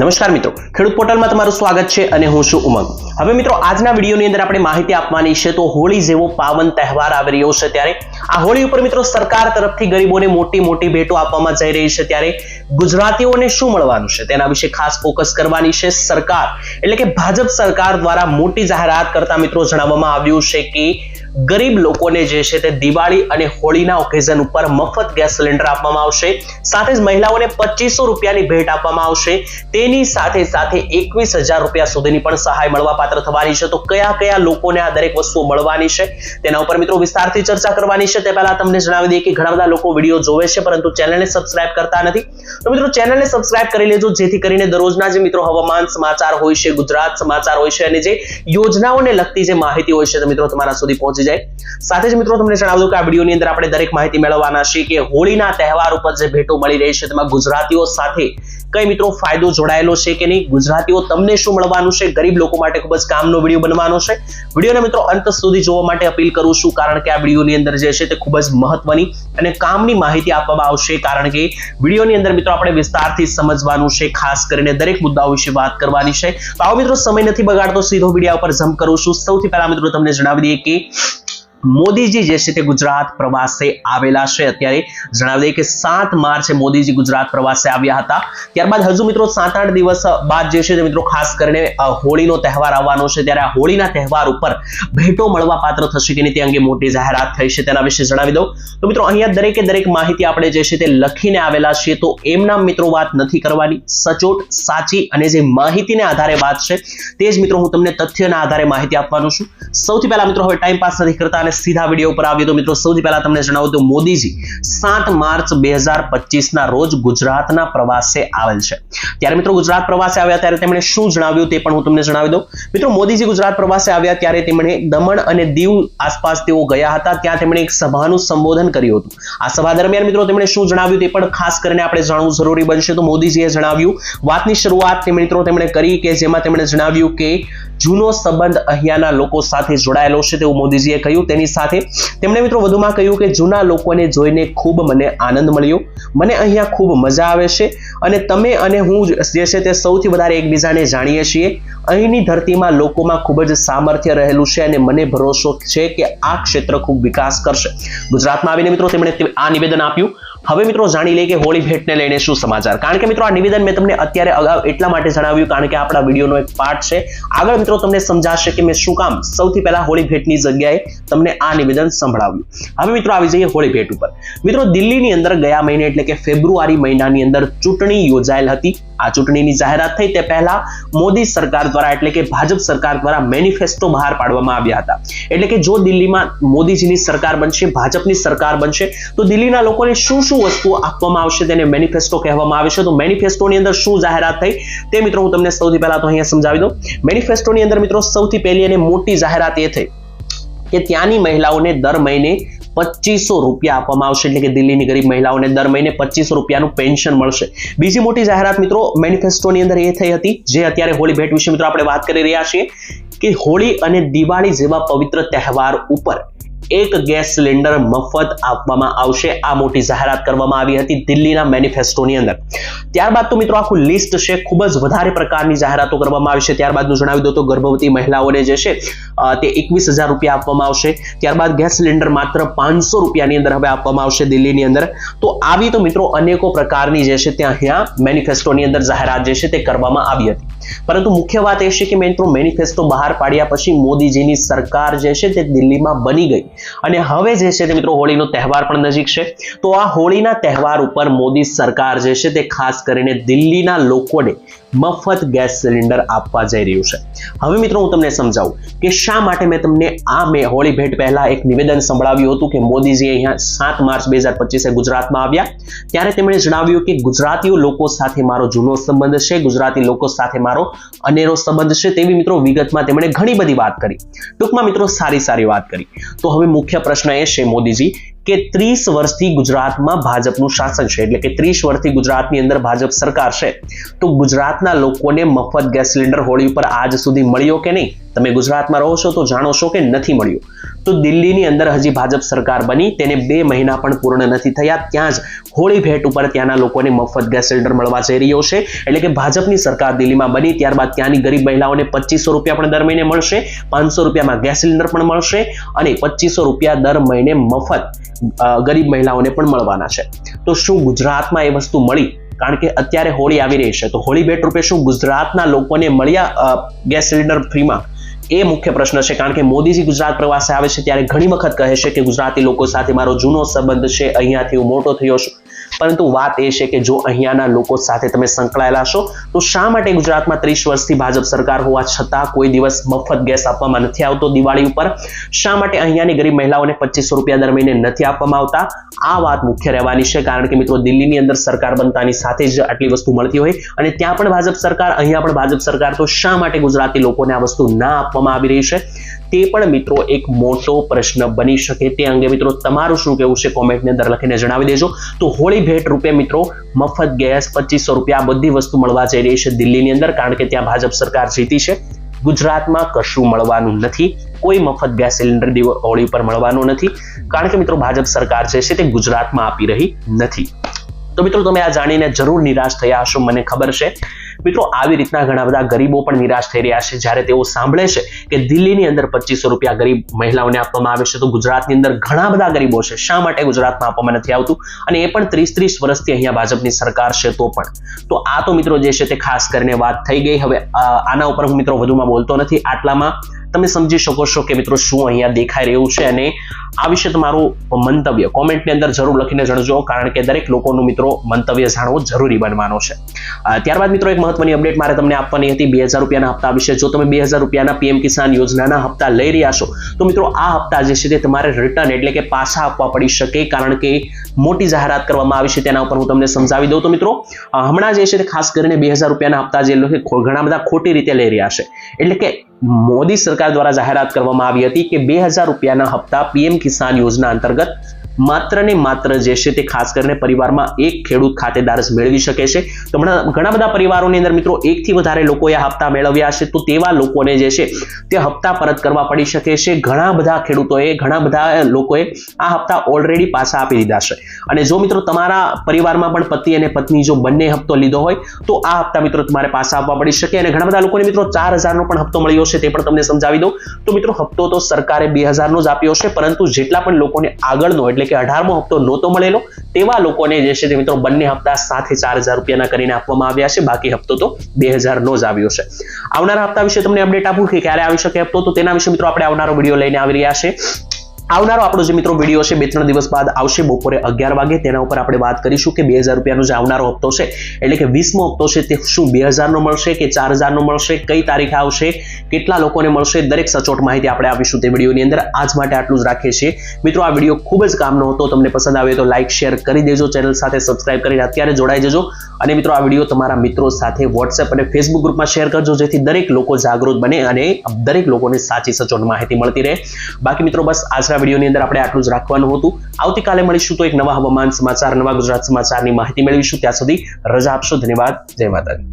નમસ્કાર મિત્રો. ખેડૂત પોર્ટલમાં તમારું સ્વાગત છે અને હું છું ઉમંગ. હવે મિત્રો, આજના વિડીયોની અંદર આપણે માહિતી આપવાની છે તો હોળી જેવો પાવન તહેવાર આવી રહ્યો છે ત્યારે. આ હોળી ઉપર મિત્રો, સરકાર તરફથી ગરીબોને મોટી મોટી ભેટો આપવામાં જઈ રહી છે ત્યારે ગુજરાતીઓને શું મળવાનું છે? તેના વિશે ખાસ ફોકસ કરવાની છે સરકાર. એટલે કે ભાજપ સરકાર દ્વારા મોટી જાહેરાત કરતા મિત્રો જણાવવામાં આવ્યું છે કે ગરીબ લોકોને જે છે તે દિવાળી અને હોળીના ઓકેઝન ઉપર મફત ગેસ સિલિન્ડર આપવામાં આવશે. સાથે જ મહિલાઓને પચીસો રૂપિયાની ભેટ આપવામાં આવશે. તેની સાથે સાથે એકવીસ હજાર રૂપિયા સુધીની પણ સહાય મળવાપાત્ર થવાની છે. તો કયા કયા લોકોને આ દરેક વસ્તુઓ મળવાની છે? તેના ઉપર મિત્રો વિસ્તારથી ચર્ચા કરવાની છે. તે પહેલા તમને જણાવી દઈએ કે ઘણા બધા લોકો વીડિયો જોવે છે, પરંતુ ચેનલને સબસ્ક્રાઇબ કરતા નથી. તો મિત્રો ચેનલને સબસ્ક્રાઇબ કરી લેજો, જેથી કરીને દરરોજના જે મિત્રો હવામાન સમાચાર હોય છે, ગુજરાત સમાચાર હોય છે, અને જે યોજનાઓને લગતી જે માહિતી હોય છે, તે મિત્રો તમારા સુધી પહોંચી જાય. સાથે જ મિત્રો તમને જણાવી કે આ વિડીયોની અંદર આપણે દરેક માહિતી મેળવવાના છે કે હોળીના તહેવાર ઉપર જે ભેટો મળી રહી છે તેમાં ગુજરાતીઓ સાથે કઈ મિત્રો ફાયદો જોડાયેલો છે કે નહીં? ગુજરાતીઓ તમને શું મળવાનું છે? ગરીબ લોકો માટે ખૂબ જ કામનો વીડિયો બનવાનો છે. વિડીયોને મિત્રો અંત સુધી જોવા માટે અપીલ કરું છું, કારણ કે આ વિડીયોની અંદર જે છે તે ખૂબ જ મહત્વની અને કામની માહિતી આપવામાં આવશે, કારણ કે વિડીયોની અંદર મિત્રો આપણે વિસ્તારથી સમજવાનું છે, ખાસ કરીને દરેક મુદ્દાઓ વિશે વાત કરવાની છે. તો આવો મિત્રો સમય નથી બગાડતો, સીધો વિડીયા ઉપર જમ્પ કરું છું. સૌથી પહેલા મિત્રો તમને જણાવી દઈએ કે મોદીજી જે છે તે ગુજરાત પ્રવાસે આવેલા છે. અત્યારે જણાવી દઈએ કે સાત માર્ચે મોદીજી ગુજરાત પ્રવાસે આવ્યા હતા. ત્યારબાદ હજુ મિત્રો સાત આઠ દિવસ બાદ જે છે મિત્રો ખાસ કરીને હોળીનો તહેવાર આવવાનો છે. ત્યારે આ હોળીના તહેવાર ઉપર ભેટો મળવા પાત્ર થશે કે નહીં તે અંગે મોટી જાહેરાત થઈ છે. તેના વિશે જણાવી દઉં. તો મિત્રો અહીંયા દરેકે દરેક માહિતી આપણે જે છે તે લખીને આવેલા છીએ. તો એમના મિત્રો વાત નથી કરવાની. સચોટ, સાચી અને જે માહિતીને આધારે વાત છે, તે જ મિત્રો હું તમને તથ્યના આધારે માહિતી આપવાનું છું. સૌથી પહેલા મિત્રો હવે ટાઈમ પાસ નથી કરતા સીધા વીડિયો ઉપર આવીએ તો મિત્રો સૌથી પહેલા તમને જણાવું તો મોદીજી સાત માર્ચ બે હજાર રોજ ગુજરાતના પ્રવાસે આવેલ છે. ત્યારે મિત્રો ગુજરાત પ્રવાસે આવ્યા ત્યારે તેમણે શું જણાવ્યું તે પણ હું તમને જણાવી દઉં. મિત્રો મોદીજી ગુજરાત પ્રવાસે આવ્યા ત્યારે તેમણે દમણ અને દીવ આસપાસ તેઓ ગયા હતા. ત્યાં તેમણે એક સભાનું સંબોધન કર્યું હતું. આ સભા દરમિયાન મિત્રો તેમણે શું જણાવ્યું તે પણ ખાસ કરીને આપણે જાણવું જરૂરી બનશે. તો મોદીજીએ જણાવ્યું, વાતની શરૂઆત મિત્રો તેમણે કરી કે જેમાં તેમણે જણાવ્યું કે જૂનો સંબંધ અહીંયાના લોકો સાથે જોડાયેલો છે તેવું મોદીજીએ કહ્યું. તેની સાથે તેમણે મિત્રો વધુમાં કહ્યું કે જૂના લોકોને જોઈને ખૂબ મને આનંદ મળ્યો. મને અહીંયા ખૂબ મજા આવે છે અને તમે અને હું જે છે તે સૌથી વધારે એકબીજાને જાણીએ છીએ. અહીંની ધરતીમાં લોકોમાં ખૂબ જ સામર્થ્ય રહેલું છે અને મને ભરોસો છે કે આ ક્ષેત્ર ખૂબ વિકાસ કરશે. ગુજરાતમાં આવીને મિત્રો તેમણે આ નિવેદન આપ્યું. હવે મિત્રો જાણી લઈએ કે હોળી ભેટને લઈને શું સમાચાર. કારણ કે મિત્રો આ નિવેદન મેં તમને અત્યારે અગાઉ એટલા માટે જણાવ્યું, કારણ કે આપણા વિડીયોનો એક પાર્ટ છે. આગળ મિત્રો તમને સમજાશે કે મેં શું કામ સૌથી પહેલા હોળી ભેટની જગ્યાએ તમને આ નિવેદન સંભળાવ્યું. હવે મિત્રો આવી જઈએ હોળી ભેટ ઉપર. મિત્રો, દિલ્હીની અંદર ગયા મહિને એટલે કે ફેબ્રુઆરી મહિનાની અંદર ચૂંટણી યોજાયેલ હતી. આ ચૂંટણીની જાહેરાત થઈ તે પહેલા મોદી સરકાર દ્વારા એટલે કે ભાજપ સરકાર દ્વારા મેનિફેસ્ટો બહાર પાડવામાં આવ્યા હતા. એટલે કે જો દિલ્હીમાં મોદીજીની સરકાર બનશે, ભાજપની સરકાર બનશે, તો દિલ્હીના લોકોને શું શું વસ્તુઓ આપવામાં આવશે તેને મેનિફેસ્ટો કહેવામાં આવે છે. તો મેનિફેસ્ટોની અંદર શું જાહેરાત થઈ તે મિત્રો હું તમને સૌથી પહેલા તો અહીંયા સમજાવી દઉં. મેનિફેસ્ટોની અંદર મિત્રો સૌથી પહેલી અને મોટી જાહેરાત એ થઈ કે ત્યાંની મહિલાઓને દર મહિને પચીસો રૂપિયા આપવામાં આવશે. એટલે કે દિલ્હીની ગરીબ મહિલાઓને દર મહિને પચીસો રૂપિયાનું પેન્શન મળશે. બીજી મોટી જાહેરાત મિત્રો, મેનિફેસ્ટોની અંદર એ થઈ હતી, જે અત્યારે હોળી ભેટ વિશે મિત્રો આપણે વાત કરી રહ્યા છીએ, કે હોળી અને દિવાળી જેવા પવિત્ર તહેવાર ઉપર એક ગેસ સિલિન્ડર મફત આપવામાં આવશે. આ મોટી જાહેરાત કરવામાં આવી હતી દિલ્હીના મેનિફેસ્ટોની અંદર. ત્યારબાદ તો મિત્રો આખું લિસ્ટ છે, ખૂબ જ વધારે પ્રકારની જાહેરાતો કરવામાં આવી છે. ત્યારબાદનું જણાવી દો તો ગર્ભવતી મહિલાઓને જે છે તે એકવીસ હજાર રૂપિયા આપવામાં આવશે. ત્યારબાદ ગેસ સિલિન્ડર માત્ર પાંચસો રૂપિયાની અંદર હવે આપવામાં આવશે દિલ્હીની અંદર. તો આવી તો મિત્રો અનેકો પ્રકારની જે છે, ત્યાં અહીંયા મેનિફેસ્ટોની અંદર જાહેરાત જે છે, તે કરવામાં આવી હતી. પરંતુ મુખ્ય વાત એ છે કે મિત્રો મેનિફેસ્ટો બહાર પાડ્યા પછી મોદીજીની સરકાર જે છે, તે દિલ્હીમાં બની ગઈ. અને હવે જે છે તે મિત્રો હોળીનો તહેવાર પણ નજીક છે. તો આ હોળીના તહેવાર ઉપર મોદી સરકાર જે છે તે ખાસ કરીને દિલ્હીના લોકોને મફત ગેસ સિલિન્ડર આપવા જઈ રહ્યું છે. હવે મિત્રો હું તમને સમજાવું કે શા માટે મેં તમને આ મેં હોળી ભેટ પહેલા એક નિવેદન સંભળાવ્યું હતું કે મોદીજી અહીંયા સાત માર્ચ બે હજાર પચીસે ગુજરાતમાં આવ્યા. ત્યારે તેમણે જણાવ્યું કે ગુજરાતીઓ લોકો સાથે મારો જૂનો સંબંધ છે, ગુજરાતી લોકો સાથે મારો અનેરો સંબંધ છે તેવી મિત્રો વિગતમાં તેમણે ઘણી બધી વાત કરી. ટૂંકમાં મિત્રો સારી સારી વાત કરી. તો હવે મુખ્ય પ્રશ્ન એ છે મોદીજી, કે ત્રીસ વર્ષથી ગુજરાતમાં ભાજપનું શાસન છે. એટલે કે ત્રીસ વર્ષથી ગુજરાતની અંદર ભાજપ સરકાર છે. તો ગુજરાતના લોકોને મફત ગેસ સિલિન્ડર હોળી ઉપર આજ સુધી મળ્યો કે નહીં? તમે ગુજરાતમાં રહો છો તો જાણો છો કે નથી મળ્યું. તો દિલ્હીની અંદર હજી ભાજપ સરકાર બની, તેને બે મહિના પણ પૂર્ણ નથી થયા, ત્યાં જ હોળી ભેટ ઉપર ત્યાંના લોકોને મફત ગેસ સિલિન્ડર મળવા જઈ રહ્યો છે. એટલે કે ભાજપની સરકાર દિલ્હીમાં બની, ત્યારબાદ ત્યાંની ગરીબ મહિલાઓને પચીસો રૂપિયા પણ દર મહિને મળશે, પાંચસો રૂપિયામાં ગેસ સિલિન્ડર પણ મળશે અને પચીસો રૂપિયા દર મહિને મફત ગરીબ મહિલાઓને પણ મળવાના છે. તો શું ગુજરાતમાં એ વસ્તુ મળી? કારણ કે અત્યારે હોળી આવી રહી છે. તો હોળી ભેટ રૂપે શું ગુજરાતના લોકોને મળ્યા ગેસ સિલિન્ડર ફ્રીમાં? એ મુખ્ય પ્રશ્ન છે, કારણ કે મોદીજી ગુજરાત પ્રવાસે આવે છે ત્યારે ઘણી વખત કહે છે કે ગુજરાતી લોકો સાથે મારો જૂનો સંબંધ છે, અહીંયાથી હું મોટો થયો છું. પરંતુ વાત એ છે કે જો અહીંયાના લોકો સાથે તમે સંકળાયેલા છો, તો શા માટે ગુજરાતમાં ત્રીસ વર્ષથી ભાજપ સરકાર હોવા છતાં કોઈ દિવસ મફત ગેસ આપવામાં નથી આવતો દિવાળી ઉપર? શા માટે અહીંયાની ગરીબ મહિલાઓને પચીસો રૂપિયા દર મહિને નથી આપવામાં આવતા? આ વાત મુખ્ય રહેવાની છે, કારણ કે મિત્રો દિલ્હીની અંદર સરકાર બનતાની સાથે જ આટલી વસ્તુ મળતી હોય અને ત્યાં પણ ભાજપ સરકાર, અહીંયા પણ ભાજપ સરકાર, તો શા માટે ગુજરાતી લોકોને આ વસ્તુ ના આપવામાં આવી રહી છે? તે પણ મિત્રો એક મોટો પ્રશ્ન બની શકે તે અંગે મિત્રો તમારું શું કહેવું છે? કોમેન્ટની અંદર લખીને જણાવી દેજો. તો હોળી ભેટ રૂપે મિત્રો મફત ગેસ પચીસો રૂપિયા આ બધી વસ્તુ મળવા જઈ રહી છે દિલ્હીની અંદર કારણ કે ત્યાં ભાજપ સરકાર જીતી છે. ગુજરાતમાં કશું મળવાનું નથી. કોઈ મફત ગેસ સિલિન્ડર હોળી પર મળવાનું નથી. કારણ કે મિત્રો ભાજપ સરકાર જે છે તે ગુજરાતમાં આપી રહી નથી. તો મિત્રો તમે આ જાણીને જરૂર નિરાશ થયા હશો, મને ખબર છે. મિત્રો, આવી રીતના ઘણા બધા ગરીબો પણ નિરાશ થઈ રહ્યા છે. જ્યારે તેઓ સાંભળે છે કે દિલ્હીની અંદર પચીસો રૂપિયા ગરીબ મહિલાઓને આપવામાં આવે છે, તો ગુજરાતની અંદર ઘણા બધા ગરીબો છે. શા માટે ગુજરાતમાં આપવામાં નથી આવતું? અને એ પણ ત્રીસ ત્રીસ વર્ષથી અહીંયા ભાજપની સરકાર છે તો પણ. તો આ તો મિત્રો જે છે તે ખાસ કરીને વાત થઈ ગઈ. હવે આના ઉપર હું મિત્રો વધુમાં બોલતો નથી. આટલામાં તમે સમજી શકો છો કે મિત્રો શું અહીંયા દેખાઈ રહ્યું છે અને આ વિશે તમારું મંતવ્ય કોમેન્ટની અંદર જરૂર લખીને જણાવજો, કારણ કે દરેક લોકોનું મિત્રો મંતવ્ય જાણવું જરૂરી બનવાનો છે. ત્યારબાદ મિત્રો એક મહત્વની અપડેટ મારે તમને આપવાની હતી બે હજાર રૂપિયાના હપ્તા વિશે. જો તમે બે હજાર રૂપિયાના પીએમ કિસાન યોજનાના હપ્તા લઈ રહ્યા છો, તો મિત્રો આ હપ્તા જે છે તે તમારે રિટર્ન એટલે કે પાછા આપવા પડી શકે, કારણ કે મોટી જાહેરાત કરવામાં આવી છે તેના ઉપર હું તમને સમજાવી દઉં. તો મિત્રો હમણાં જે છે તે ખાસ કરીને બે હજાર રૂપિયાના હપ્તા જે લોકો ઘણા બધા ખોટી રીતે લઈ રહ્યા છે. એટલે કે મોદી સરકાર દ્વારા જાહેરાત કરવામાં આવી હતી કે બે હજાર રૂપિયાના હપ્તા પીએમ કિસાન યોજના અંતર્ગત માત્ર ને માત્ર જે છે તે ખાસ કરીને પરિવારમાં એક ખેડૂત ખાતેદાર જ મેળવી શકે છે. તો ઘણા બધા પરિવારોની અંદર મિત્રો એકથી વધારે લોકોએ હપ્તા મેળવ્યા છે. તો તેવા લોકોને જે છે તે હપ્તા પરત કરવા પડી શકે છે. ઘણા બધા ખેડૂતોએ, ઘણા બધા લોકોએ આ હપ્તા ઓલરેડી પાછા આપી દીધા છે. અને જો મિત્રો તમારા પરિવારમાં પણ પતિ અને પત્ની જો બંને હપ્તો લીધો હોય, તો આ હપ્તા મિત્રો તમારે પાછા આપવા પડી શકે. અને ઘણા બધા લોકોને મિત્રો ચાર હજારનો પણ હપ્તો મળ્યો છે તે પણ તમને સમજાવી દઉં. તો મિત્રો હપ્તો તો સરકારે બે હજારનો જ આપ્યો છે, પરંતુ જેટલા પણ લોકોને આગળનો એટલે કે અઢારમો હપ્તો નહોતો મળેલો, તેવા લોકોને જે છે તે મિત્રો બંને હપ્તા સાથે ચાર હજાર રૂપિયાના કરીને આપવામાં આવ્યા છે. બાકી હપ્તો તો બે હજારનો જ આવ્યો છે. આવનારા હપ્તા વિશે તમને અપડેટ આપું કે ક્યારે આવી શકે હપ્તો? તો તેના વિશે મિત્રો આપણે આવનારો વીડિયો લઈને આવી રહ્યા છે. આવનારો આપણો જે મિત્રો વીડિયો છે, બે ત્રણ દિવસ બાદ આવશે બપોરે અગિયાર વાગે. તેના ઉપર આપણે વાત કરીશું કે બે હજાર રૂપિયાનો જે આવનારો હપ્તો છે, એટલે કે વીસમો હપ્તો છે, તે શું બે હજારનો મળશે કે ચાર હજારનો મળશે? કઈ તારીખે આવશે? કેટલા લોકોને મળશે? દરેક સચોટ માહિતી આપણે આપીશું તે વિડીયોની અંદર. આજ માટે આટલું જ રાખીએ છીએ. મિત્રો, આ વીડિયો ખૂબ જ કામનો હતો. તમને પસંદ આવે તો લાઇક શેર કરી દેજો. ચેનલ સાથે સબસ્ક્રાઇબ કરીને અત્યારે જોડાઈ જજો. અને મિત્રો, આ વીડિયો તમારા મિત્રો સાથે વોટ્સએપ અને ફેસબુક ગ્રુપમાં શેર કરજો, જેથી દરેક લોકો જાગૃત બને અને દરેક લોકોને સાચી સચોટ માહિતી મળતી રહે. બાકી મિત્રો, બસ આજના વિડીયોની અંદર આપણે આટલું જ રાખવાનું હતું. આવતીકાલે મળીશું તો એક નવા હવામાન સમાચાર, નવા ગુજરાત સમાચારની માહિતી મેળવીશું. ત્યાં સુધી રજા આપશો. ધન્યવાદ. જય માતાજી.